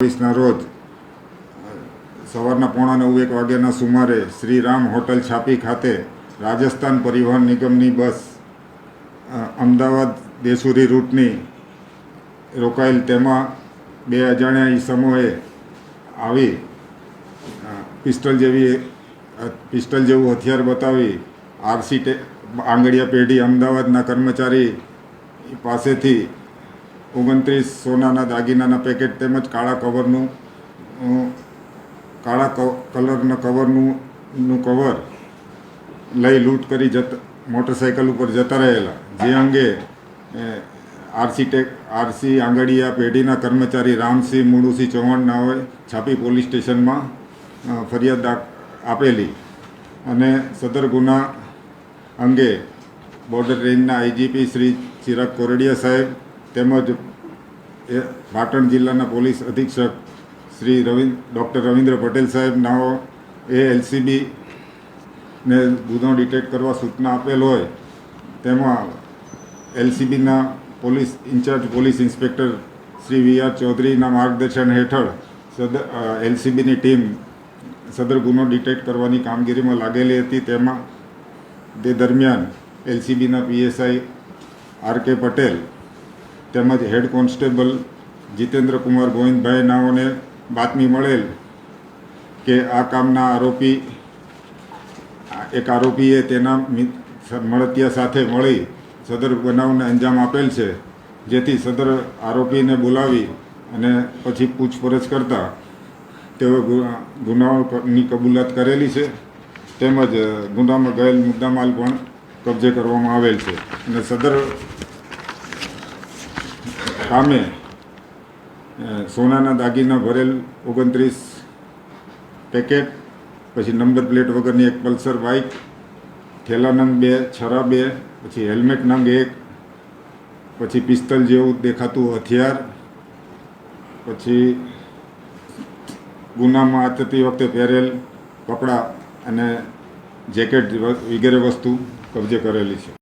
ચોવીસના રોજ, સવારના પોણા નવ એક વાગ્યાના સુમારે શ્રીરામ હોટલ છાપી ખાતે રાજસ્થાન પરિવહન નિગમની બસ અમદાવાદ દેસુરી રૂટની રોકાયેલ તેમાં બે અજાણ્યા ઈસમોએ આવી પિસ્ટલ જેવી પિસ્ટલ જેવું હથિયાર બતાવી આરસી આંગડિયા પેઢી અમદાવાદના કર્મચારી પાસેથી ઓગણત્રીસ સોનાના દાગીનાના પેકેટ તેમજ કાળા કવરનું કાળા કલરના કવરનું કવર લઈ લૂંટ કરી જત મોટરસાઇકલ ઉપર જતા રહેલા. જે અંગે આરસી ટેક આરસી આંગડિયા પેઢીના કર્મચારી રામસિંહ મુળુસિંહ ચૌહાણ નાઓએ છાપી પોલીસ સ્ટેશનમાં ફરિયાદ આપેલી. અને સદર ગુના અંગે બોર્ડર રેન્જના આઈજીપી શ્રી ચિરાગ કોરડિયા સાહેબ તેમજ એ પાટણ જિલ્લાના પોલીસ અધિક્ષક શ્રી રવિન્દ્ર ડૉક્ટર રવિન્દ્ર પટેલ સાહેબ નાઓ એ એલસીબી ને ગુનો ડિટેક્ટ કરવા સૂચના આપેલ હોય, તેમાં એલસીબીના police in-charge, police inspector Shri V R ચૌધરીના માર્ગદર્શન હેઠળ સદર એલસીબીની ટીમ સદર ગુનો ડિટેક્ટ કરવાની કામગીરીમાં લાગેલી હતી. તેમાં, તે દરમિયાન એલસીબીના પીએસઆઈ આર કે પટેલ તેમજ હેડ કોન્સ્ટેબલ જીતેન્દ્ર કુમાર ગોવિંદભાઈ નાઓને બાતમી મળેલ કે આ કામના આરોપી, એક આરોપીએ તેના મળતિયા સાથે મળી સદર બનાવને અંજામ આપેલ છે, જેથી સદર આરોપીને બોલાવી અને પછી પૂછપરછ કરતા તેઓ ગુનાઓની કબૂલાત કરેલી છે. તેમજ ગુનામાં ગયેલ મુદ્દામાલ પણ કબજે કરવામાં આવેલ છે. અને સદર કામે સોનાના દાગીના ભરેલ ઓગણત્રીસ પેકેટ, પછી નંબર પ્લેટ વગરની એક પલ્સર બાઇક થેલા નંગ બે, છરા બે, પછી હેલ્મેટ નંગ એક, પછી પિસ્તલ જેવું દેખાતું હથિયાર, પછી ગુનામાં આચરતી વખતે પહેરેલ કપડાં અને જેકેટ વગેરે વસ્તુ કબજે કરેલી છે.